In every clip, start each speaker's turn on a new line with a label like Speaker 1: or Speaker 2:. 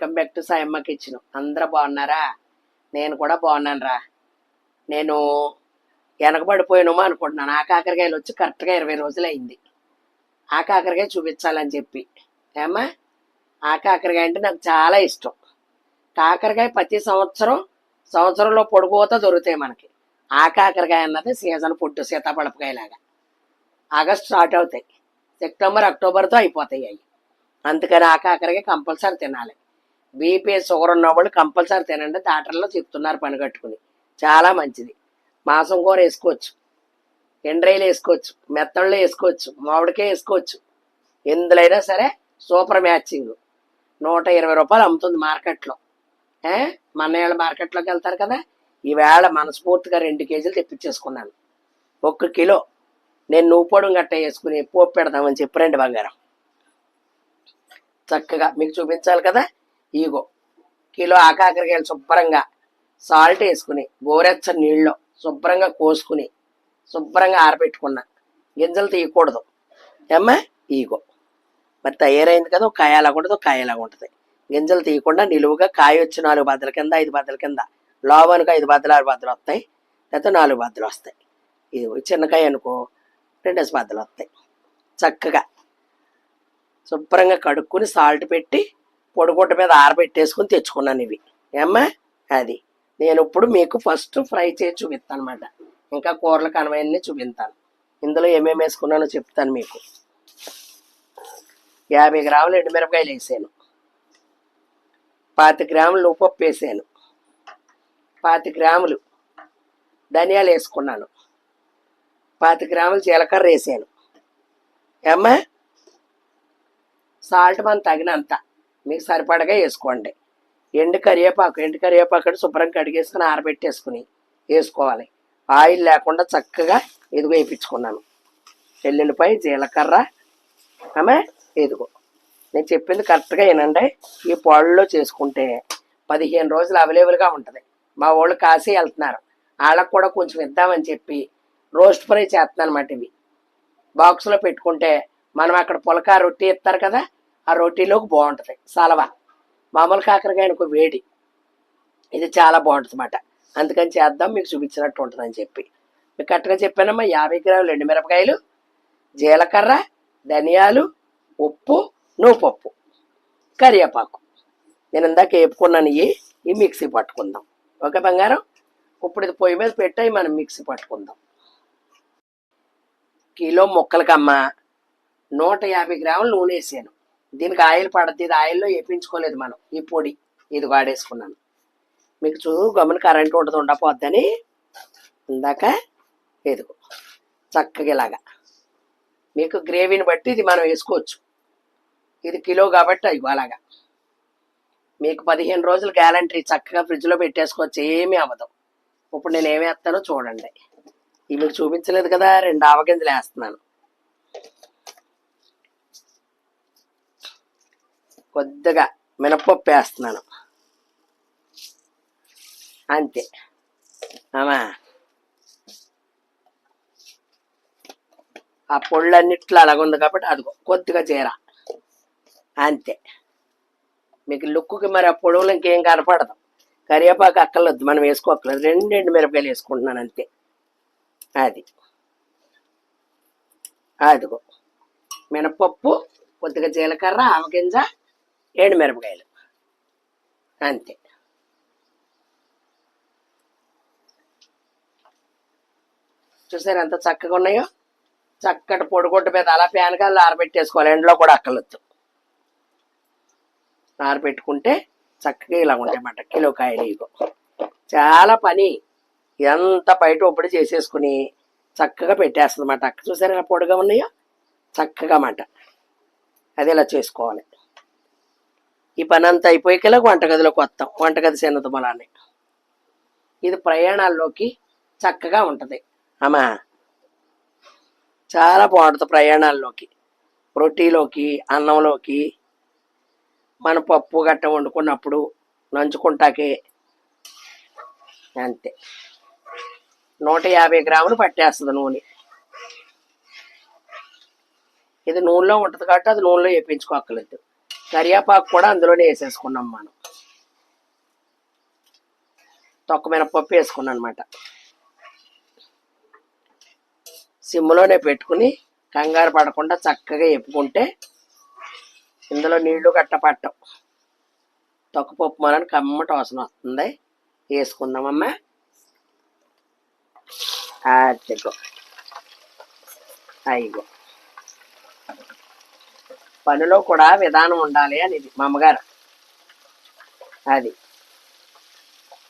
Speaker 1: Welcome back to Sayamma kitchen అందరూ బాగున్నారా? నేను కూడా బాగున్నాను రా నేను వెనకబడిపోయినమో అనుకుంటున్నాను. ఆ కాకరకాయలు వచ్చి కరెక్ట్గా ఇరవై రోజులు అయింది. ఆ కాకరకాయ చూపించాలని చెప్పి. ఏమ్మా? ఆ కాకరకాయ అంటే నాకు చాలా ఇష్టం. కాకరకాయ ప్రతి సంవత్సరం సంవత్సరంలో పొడుగుతా దొరుకుతాయి మనకి. ఆ కాకరకాయ అన్నది సీజన్ ఫుడ్ సీతాపడపకాయలాగా ఆగస్ట్ స్టార్ట్ అవుతాయి. సెప్టెంబర్ అక్టోబర్తో అయిపోతాయి అవి. అందుకని ఆ కాకరకాయ కంపల్సరీ తినాలి. బీపీ షుగర్ ఉన్న వాళ్ళు కంపల్సరీ తినండి డాక్టర్లో చెప్తున్నారు పని కట్టుకుని. చాలా మంచిది. మాంసం కూర వేసుకోవచ్చు. ఎండ్రైలు వేసుకోవచ్చు. మెత్తళ్ళు వేసుకోవచ్చు. మామిడికే వేసుకోవచ్చు. ఎందులైనా సరే సూపర్ మ్యాచింగ్ నూట ఇరవై రూపాయలు అమ్ముతుంది మార్కెట్లో. ఏ? మన్నయ్య మార్కెట్లోకి వెళ్తారు కదా? ఈవేళ మనస్ఫూర్తిగా రెండు కేజీలు తెప్పించేసుకున్నాను. ఒక్క కిలో. నేను నువ్వు గట్ట వేసుకుని పోపు పెడదామని చెప్పి రండి బంగారం. చక్కగా మీకు చూపించాలి కదా? ఈగో కిలో ఆకాకరకాయలు శుభ్రంగా సాల్ట్ వేసుకుని గోరెచ్చ నీళ్ళలో శుభ్రంగా కోసుకుని శుభ్రంగా ఆరబెట్టుకున్నా. గింజలు తీయకూడదు. ఏమ్మా? ఈగో మరి తయారైంది కదా ఒక కాయ అలాగ ఉంటుంది ఒక కాయ అలాగ ఉంటుంది. గింజలు తీయకుండా నిలువుగా కాయ వచ్చి నాలుగు బద్దల కింద ఐదు బద్దల కింద. లోవనుక ఐదు బద్దలు ఆరు బద్దలు వస్తాయి. లేకపోతే నాలుగు బద్దలు వస్తాయి. ఇది చిన్నకాయ అనుకో రెండేసి బద్దలు వస్తాయి. చక్కగా. శుభ్రంగా కడుక్కుని సాల్ట్ పెట్టి పొడిగుడ్డ మీద ఆరబెట్టేసుకుని తెచ్చుకున్నాను ఇవి. ఏమ్మా? అది. నేను ఇప్పుడు మీకు ఫస్ట్ ఫ్రై చేసి చూపిస్తాను అనమాట ఇంకా కూరలు కనవన్నీ చూపిస్తాను. ఇందులో ఏమేమి వేసుకున్నానో చెప్తాను మీకు. యాభై గ్రాములు ఎండుమిరపకాయలు వేసాను. పాతి గ్రాములు ఉప్పప్పు వేసాను. పాతి గ్రాములు ధనియాలు వేసుకున్నాను. పాతి గ్రాములు జీలకర్ర వేసాను. ఏమ్మా? సాల్ట్ మన తగినంత. మీకు సరిపడగా వేసుకోండి. ఎండు కరివేపాకు ఎండు కరివేపాకు శుభ్రం కడిగేసుకుని ఆరబెట్టేసుకుని వేసుకోవాలి. ఆయిల్ లేకుండా చక్కగా ఎదుగు వేయించుకున్నాను. ఎల్లుల్లిపాయ జీలకర్ర ఆమె ఇదిగో. నేను చెప్పింది కరెక్ట్గా వినండి. ఈ పొడలో చేసుకుంటే పదిహేను రోజులు అవైలబుల్గా ఉంటుంది. మా వాళ్ళు కాశీ వెళ్తున్నారు. వాళ్ళకు కూడా కొంచెం ఇద్దామని చెప్పి రోస్ట్ ఫ్రై చేస్తున్నాను అనమాట ఇవి. బాక్స్లో పెట్టుకుంటే మనం అక్కడ పులక రొట్టి ఇస్తారు కదా ఆ రొట్టీలోకి బాగుంటుంది. సలవా. మామూలు కాకరకాయ అనుకో వేడి. ఇది చాలా బాగుంటుంది అన్నమాట అందుకని చేద్దాం మీకు చూపించినట్టు ఉంటుందని చెప్పి. మీకు కరెక్ట్గా చెప్పానమ్మా యాభై గ్రాములు ఎండు మిరపకాయలు జీలకర్ర ధనియాలు ఉప్పు నూపప్పు కరివేపాకు. నేను ఇందాక వేపుకున్నాను ఇవి ఈ మిక్సీ పట్టుకుందాం. ఓకే బంగారం? ఇప్పుడు ఇది పొయ్యి మీద పెట్టి మనం మిక్సీ పట్టుకుందాం. కిలో ముక్కలకమ్మ నూట యాభై గ్రాములు నూనె వేసాను. దీనికి ఆయిల్ పడద్ది ఇది ఆయిల్లో వేపించుకోలేదు మనం. ఈ పొడి ఇది వాడేసుకున్నాను. మీకు చూ గమన కరెంట్ ఉంటుంది ఉండపోద్దని ఇందాక ఎదుగు చక్కగా ఇలాగా. మీకు గ్రేవీని బట్టి ఇది మనం వేసుకోవచ్చు. ఇది కిలో కాబట్టి అయ్యో అలాగా. మీకు పదిహేను రోజులు గ్యారంటీ చక్కగా ఫ్రిడ్జ్లో పెట్టేసుకోవచ్చు ఏమీ అవ్వదు. ఇప్పుడు నేను ఏమి వేస్తానో చూడండి. ఇవి మీకు చూపించలేదు కదా రెండు ఆవగింజలు వేస్తున్నాను. కొద్దిగా మినపప్పు వేస్తున్నాను అంతే. అమ్మా. ఆ పొళ్ళన్నిట్లో అలాగుంది కాబట్టి అదిగో కొద్దిగా చీర. అంతే. మీకు లుక్కి మరి ఆ పొడవులు ఇంకేం కనపడదు. కరివేపాకు అక్కర్లేదు మనం వేసుకోక్కర్లేదు. రెండు రెండు మిరపకాయలు వేసుకుంటున్నాను అంతే. అది. అదిగో. మినపప్పు కొద్దిగా జీలకర్ర ఆవగింజ ఎండు మిరపకాయలు. అంతే. చూసారు ఎంత చక్కగా ఉన్నాయో? చక్కటి పొడిగుడ్డ మీద అలా ప్యానకాయలు ఆరబెట్టేసుకోవాలి ఎండలో కూడా అక్కలొద్దు ఆరబెట్టుకుంటే చక్కగా ఇలా ఉంటాయన్నమాట. కిలో కాయలు ఇగో. చాలా పని. ఎంత బయట ఒప్పుడు చేసేసుకుని చక్కగా పెట్టేస్తుంది అన్నమాట అక్క చూసారు ఇలా పొడిగా ఉన్నాయో? చక్కగా మాట అది ఇలా చేసుకోవాలి. ఈ పని అంతా అయిపోయేకలా వంటగదిలోకి వస్తాం వంటగది చిన్నతమలాన్ని ఇది ప్రయాణాల్లోకి చక్కగా ఉంటుంది. అమ్మా చాలా బాగుంటుంది ప్రయాణాల్లోకి. రొట్టీలోకి అన్నంలోకి. మన పప్పు గట్ట వండుకున్నప్పుడు నంచుకుంటాకే అంతే. నూట యాభై గ్రాములు పట్టేస్తుంది నూనె. ఇది నూనెలో ఉంటుంది కాబట్టి అది నూనెలో వేయించుకోక్కర్లేదు. కరివేపాకు కూడా అందులోనే వేసేసుకున్నాం మనం. తొక్క మినపప్పు వేసుకున్నాం అనమాట సిమ్లోనే పెట్టుకుని కంగారు పడకుండా చక్కగా ఎప్పుకుంటే ఇందులో నీళ్ళు గట్ట పట్టం తొక్కపప్పు మనని కమ్మట వాసన వస్తుంది. వేసుకుందామమ్మా అదిగో అయిగో పనిలో కూడా విధానం ఉండాలి అనేది మా అమ్మగారు అది.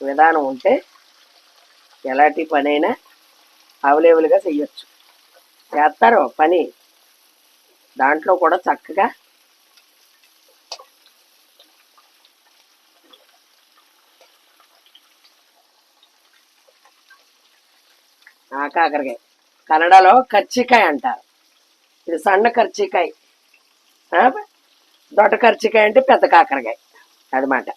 Speaker 1: విధానం ఉంటే ఎలాంటి పనైనా అవైలబుల్గా చెయ్యొచ్చు. చేస్తారు పని. దాంట్లో కూడా చక్కగా కాకరకాయ కన్నడలో కర్చికాయ అంటారు. ఇది సన్న కర్చికాయ. దొడ్డ కర్చికాయ అంటే పెద్ద కాకరకాయ. అదమాట.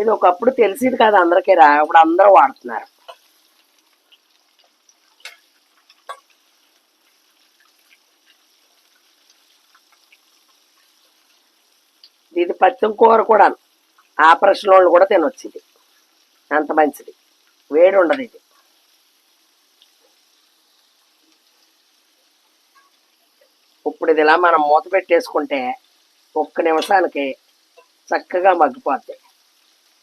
Speaker 1: ఇది ఒకప్పుడు తెలిసేది కాదు అందరికీ రా ఇప్పుడు అందరూ వాడుతున్నారు. ఇది పచ్చం కూర కూడా ఆపరేషన్ వాళ్ళు కూడా తినొచ్చు ఇది. అంత మంచిది. వేడి ఉండదు ఇది. ఇప్పుడు ఇది ఇలా మనం మూత పెట్టేసుకుంటే ఒక్క నిమిషానికి చక్కగా మగ్గిపోద్ది.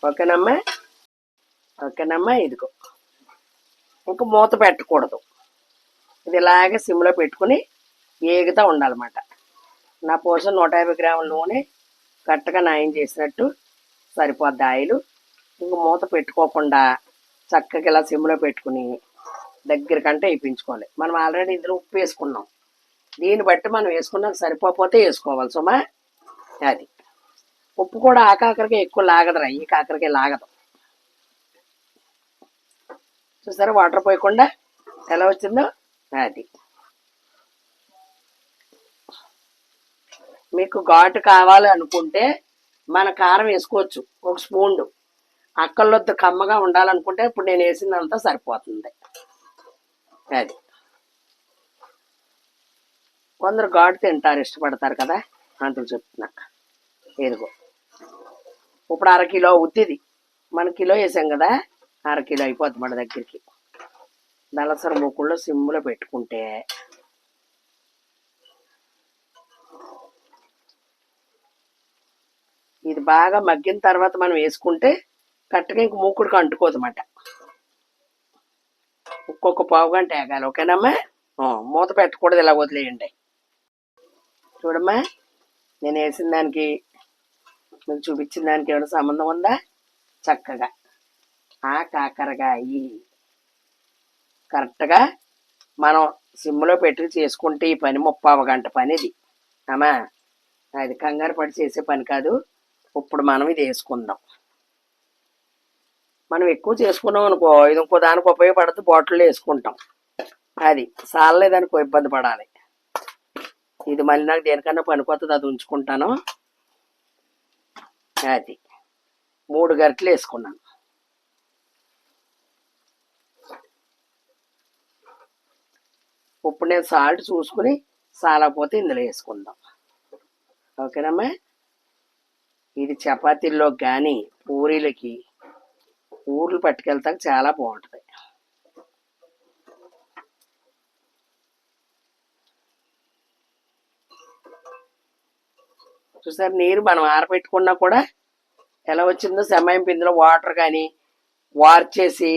Speaker 1: ఓకేనమ్మా? ఓకేనమ్మా? ఇదిగో. ఇంకా మూత పెట్టకూడదు. ఇది ఇలాగే సిమ్లో పెట్టుకుని ఏగుతూ ఉండాలన్నమాట. నా పోషన్ నూట యాభై గ్రాముల నూనె కరెక్ట్గా నాయం చేసినట్టు సరిపోద్ది ఆయిల్. ఇంక మూత పెట్టుకోకుండా చక్కగా ఇలా సిమ్లో పెట్టుకుని దగ్గరకంటే వేయించుకోవాలి. మనం ఆల్రెడీ ఇందులో ఉప్పు వేసుకున్నాం. దీన్ని బట్టి మనం వేసుకున్నాక సరిపోతే వేసుకోవాలి సుమా? అది. ఉప్పు కూడా ఆ కాకరకి ఎక్కువ లాగదురా ఈ కాకరకి లాగదు. చూసారా వాటర్ పోయకుండా ఎలా వచ్చిందో? అది. మీకు ఘాటు కావాలి అనుకుంటే మన కారం వేసుకోవచ్చు ఒక స్పూన్ అక్కర్లొద్దు కమ్మగా ఉండాలనుకుంటే ఇప్పుడు నేను వేసిందంతా సరిపోతుంది. అది. కొందరు ఘాటు తింటారు ఇష్టపడతారు కదా? అందుకు చెప్తున్నా ఇదిగో. ఇప్పుడు అరకిలో ఉత్తిది మన కిలో వేసాం కదా? అరకిలో అయిపోతుంది అయిపోద్ది మన దగ్గరికి. దళసర మూకుల్లో సిమ్లో పెట్టుకుంటే ఇది బాగా మగ్గిన తర్వాత మనం వేసుకుంటే కరెక్ట్గా ఇంక మూకుడికి అంటుకోదు అన్నమాట ఒక్కొక్క పావు గంట వేగాలి ఓకేనమ్మా? మూత పెట్టకూడదు ఇలా వదిలేయండి. చూడమ్మా. నేను వేసిన దానికి నువ్వు చూపించిన దానికి ఏమైనా సంబంధం ఉందా? చక్కగా. ఆ కాకరకాయ. కరెక్ట్గా మనం సిమ్లో పెట్టి చేసుకుంటే ఈ పని ముప్పావ గంట పని ఇది అమ్మా అది కంగారు పడి చేసే పని కాదు. ఇప్పుడు మనం ఇది వేసుకుందాం. మనం ఎక్కువ చేసుకున్నాం అనుకో ఇది ఇంకో దానికి ఉపయోగపడుతుంది బాటిల్లో వేసుకుంటాం. అది సాలలేదనుకో ఇబ్బంది పడాలి. ఇది మళ్ళీ నాకు దేనికన్నా పనికొస్తుంది అది ఉంచుకుంటాను. అది. మూడు గరిటలు వేసుకున్నాను. ఇప్పుడు నేను సాల్ట్ చూసుకుని సాలకపోతే ఇందులో వేసుకుందాం. ఓకేనమ్మా? ఇది చపాతీల్లో కానీ పూరీలకి ఊర్లు పట్టుకెళ్తాక చాలా బాగుంటుంది. చూసారు నీరు మనం ఆరబెట్టుకున్నా కూడా ఎలా వచ్చిందో సమయం ఇందులో వాటర్ కానీ వార్చేసి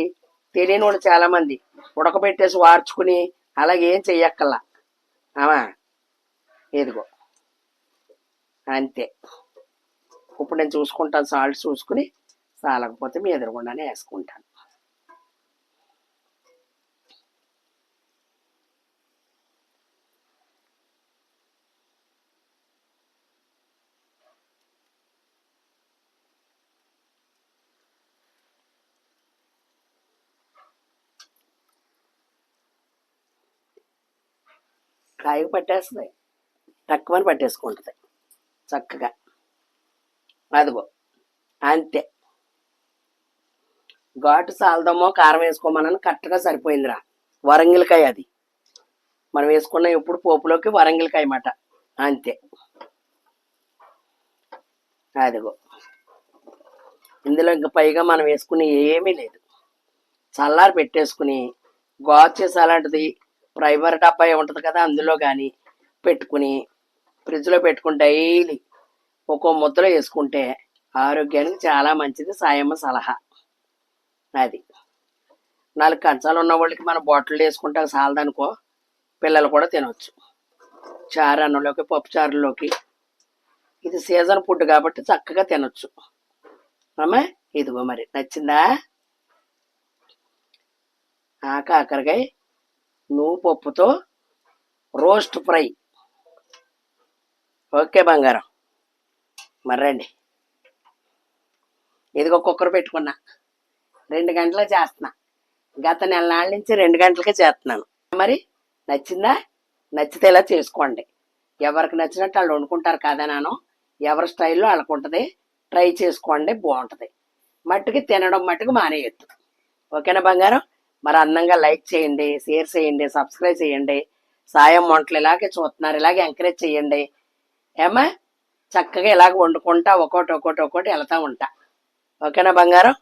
Speaker 1: తెలియని వాళ్ళు చాలామంది ఉడకబెట్టేసి వార్చుకుని అలాగే ఏం చెయ్యక్కల్లా ఆమా? ఇదిగో. అంతే. ఇప్పుడు నేను చూసుకుంటాను సాల్ట్ చూసుకుని సాలకపోతే మీ ఎదురుగుండానే వేసుకుంటాను. కాయకు పట్టేస్తుంది. తక్కువని పట్టేసుకుంటుంది. చక్కగా. అదిగో. అంతే. ఘాటు సాల్దమో కారం వేసుకోమనని కరెక్ట్గా సరిపోయిందిరా. వరంగిలకాయ అది. మనం వేసుకున్న ఇప్పుడు పోపులోకి వరంగిలకాయ మాట అంతే. అదిగో. ఇందులో ఇంకా పైగా మనం వేసుకుని ఏమీ లేదు. చల్లారి పెట్టేసుకుని గోచెస్ అలాంటిది ప్రైమర్ డబ్బా ఉంటుంది కదా అందులో కానీ పెట్టుకుని ఫ్రిడ్జ్లో పెట్టుకుని డైలీ ఒక్కో ముద్దలో వేసుకుంటే ఆరోగ్యానికి చాలా మంచిది సాయమ్మ సలహా. అది. నాలుగు కంచాలు ఉన్న వాళ్ళకి మనం బాటిల్ వేసుకుంటే చాలదనుకో పిల్లలు కూడా తినవచ్చు చారు అన్నంలోకి పప్పు చారులోకి. ఇది సీజన్ ఫుడ్ కాబట్టి చక్కగా తినొచ్చు. అమ్మా ఇదిగో మరి నచ్చిందా? ఆ కాకరకాయ నువ్వు పప్పుతో రోస్ట్ ఫ్రై. ఓకే బంగారం. మరి రండి. ఇదిగో కుక్కర్ పెట్టుకున్నా. రెండు గంటలు చేస్తున్నా. గత నెల నాళ్ళ నుంచి రెండు గంటలకే చేస్తున్నాను. మరి నచ్చిందా? నచ్చితే ఇలా చేసుకోండి. ఎవరికి నచ్చినట్టు వాళ్ళు వండుకుంటారు కదా నాను. ఎవరి స్టైల్లో వాళ్ళకు ఉంటుంది. ట్రై చేసుకోండి బాగుంటుంది. మట్టుకి తినడం మట్టుకు మానేయద్దు. ఓకేనా బంగారం? మరి అందంగా లైక్ చేయండి షేర్ చేయండి సబ్స్క్రైబ్ చేయండి. సాయం వంటలు ఇలాగే చూస్తున్నారు ఇలాగే ఎంకరేజ్ చేయండి. ఏమా చక్కగా ఇలాగ వండుకుంటా ఒక్కోటి ఒక్కోటి ఒక్కోటి వెళ్తా ఉంటా. ఓకేనా బంగారం?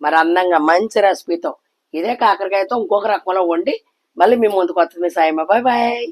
Speaker 1: మరి అందంగా మంచి రెసిపీతో ఇదే కాకరకాయతో ఇంకొక రకంలో వండి మళ్ళీ మీ ముందుకు వస్తుంది సాయమ్మ బాయ్ బాయ్